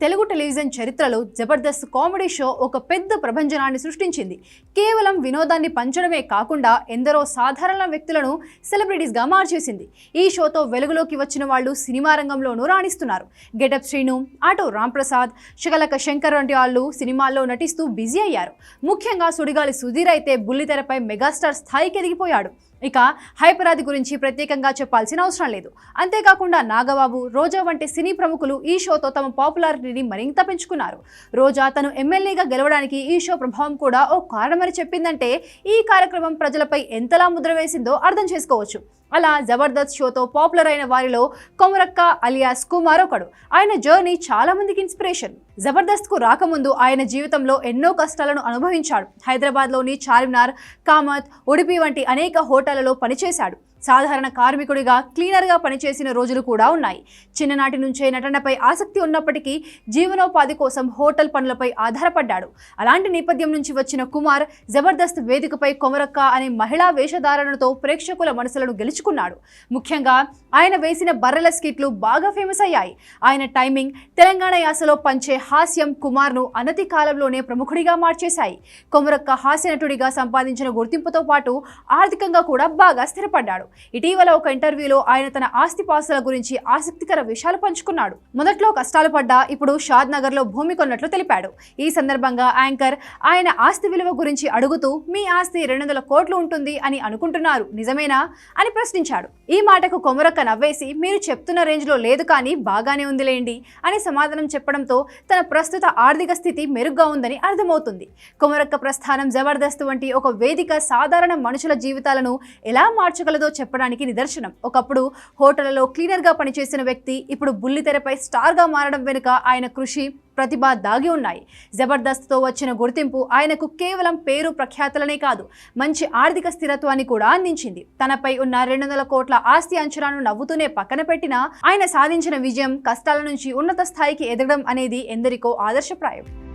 Telugu television చరిత్రలో Jabardasth comedy show ఒక పెద్ద ప్రభంజనాన్ని సృష్టించింది. కేవలం వినోదాన్ని పంచడమే కాకుండా ఎందరో సాధారణ వ్యక్తులను సెలబ్రిటీస్గా మార్చేసింది. ఈ షోతో వెలుగులోకి వచ్చిన వాళ్ళు సినిమా రంగంలోనూ రాణిస్తున్నారు. గెటప్ శ్రీను ఆటో రాంప్రసాద్ శకలక శంకర్ వంటి వాళ్ళు సినిమాల్లో నటిస్తూ బిజీ అయ్యారు. ముఖ్యంగా సుడిగాలి సుధీర్ అయితే బుల్లితెరపై మెగాస్టార్ స్థాయికి ఎదిగిపోయాడు. ఇక హైపరాది గురించి ప్రత్యేకంగా చెప్పాల్సిన అవసరం లేదు. అంతేకాకుండా నాగబాబు రోజా వంటి సినీ ప్రముఖులు ఈ షోతో తమ పాపులారిటీని మరింత పెంచుకున్నారు. రోజా తను ఎమ్మెల్యేగా గెలవడానికి ఈ షో ప్రభావం కూడా ఓ కారణమని చెప్పిందంటే ఈ కార్యక్రమం ప్రజలపై ఎంతలా ముద్ర వేసిందో అర్థం చేసుకోవచ్చు. అలా జబర్దస్త్ షోతో పాపులర్ అయిన వారిలో కొమరక్క అలియాస్ కుమార్ ఒకడు. ఆయన జర్నీ చాలా మందికి ఇన్స్పిరేషన్ జబర్దస్త్కు రాకముందు ఆయన జీవితంలో ఎన్నో కష్టాలను అనుభవించాడు. హైదరాబాద్లోని చార్మినార్ కామత్ ఉడిపి వంటి అనేక హోటళ్ళలో పనిచేశాడు. సాధారణ కార్మికుడిగా క్లీనర్గా పనిచేసిన రోజులు కూడా ఉన్నాయి. చిన్ననాటి నుంచే నటనపై ఆసక్తి ఉన్నప్పటికీ జీవనోపాధి కోసం హోటల్ పనులపై ఆధారపడ్డాడు. అలాంటి నేపథ్యం నుంచి వచ్చిన కుమార్ జబర్దస్త్ వేదికపై కొమరక్క అనే మహిళా వేషధారణతో ప్రేక్షకుల మనసులను గెలుచుకున్నాడు. ముఖ్యంగా ఆయన వేసిన బర్రెల స్కిట్లు బాగా ఫేమస్ అయ్యాయి. ఆయన టైమింగ్ తెలంగాణ యాసలో పంచే హాస్యం కుమార్ను అనతి కాలంలోనే ప్రముఖుడిగా మార్చేశాయి. కొమరక్క హాస్య నటుడిగా సంపాదించిన గుర్తింపుతో పాటు ఆర్థికంగా కూడా బాగా స్థిరపడ్డాడు. ఇటీవల ఒక ఇంటర్వ్యూలో ఆయన తన ఆస్తిపాస్తుల గురించి ఆసక్తికర విషయాలు పంచుకున్నాడు. మొదట్లో కష్టాలు పడ్డా ఇప్పుడు షాద్ నగర్లో భూమి కొన్నట్లు తెలిపాడు. ఈ సందర్భంగా యాంకర్ ఆయన ఆస్తి విలువ గురించి అడుగుతూ మీ ఆస్తి రెండు వందల కోట్లు ఉంటుంది అని అనుకుంటున్నారు నిజమేనా? అని ప్రశ్నించాడు. ఈ మాటకు కొమరక్క నవ్వేసి మీరు చెప్తున్న రేంజ్లో లేదు కానీ బాగానే ఉందిలేండి అని సమాధానం చెప్పడంతో తన ప్రస్తుత ఆర్థిక స్థితి మెరుగ్గా ఉందని అర్థమవుతుంది. కొమరక్క ప్రస్థానం జబర్దస్త్ వంటి ఒక వేదిక సాధారణ మనుషుల జీవితాలను ఎలా మార్చగలదో చెప్పడానికి నిదర్శనం. ఒకప్పుడు హోటళ్ళలో క్లీనర్గా పనిచేసిన వ్యక్తి ఇప్పుడు బుల్లితెరపై స్టార్గా మారడం వెనుక ఆయన కృషి ప్రతిభ దాగి ఉన్నాయి. జబర్దస్త్తో వచ్చిన గుర్తింపు ఆయనకు కేవలం పేరు ప్రఖ్యాతులనే కాదు మంచి ఆర్థిక స్థిరత్వాన్ని కూడా అందించింది. తనపై ఉన్న రెండు వందల కోట్ల ఆస్తి అంచనాను నవ్వుతూనే పక్కన పెట్టినా ఆయన సాధించిన విజయం కష్టాల నుంచి ఉన్నత స్థాయికి ఎదగడం అనేది ఎందరికో ఆదర్శప్రాయం.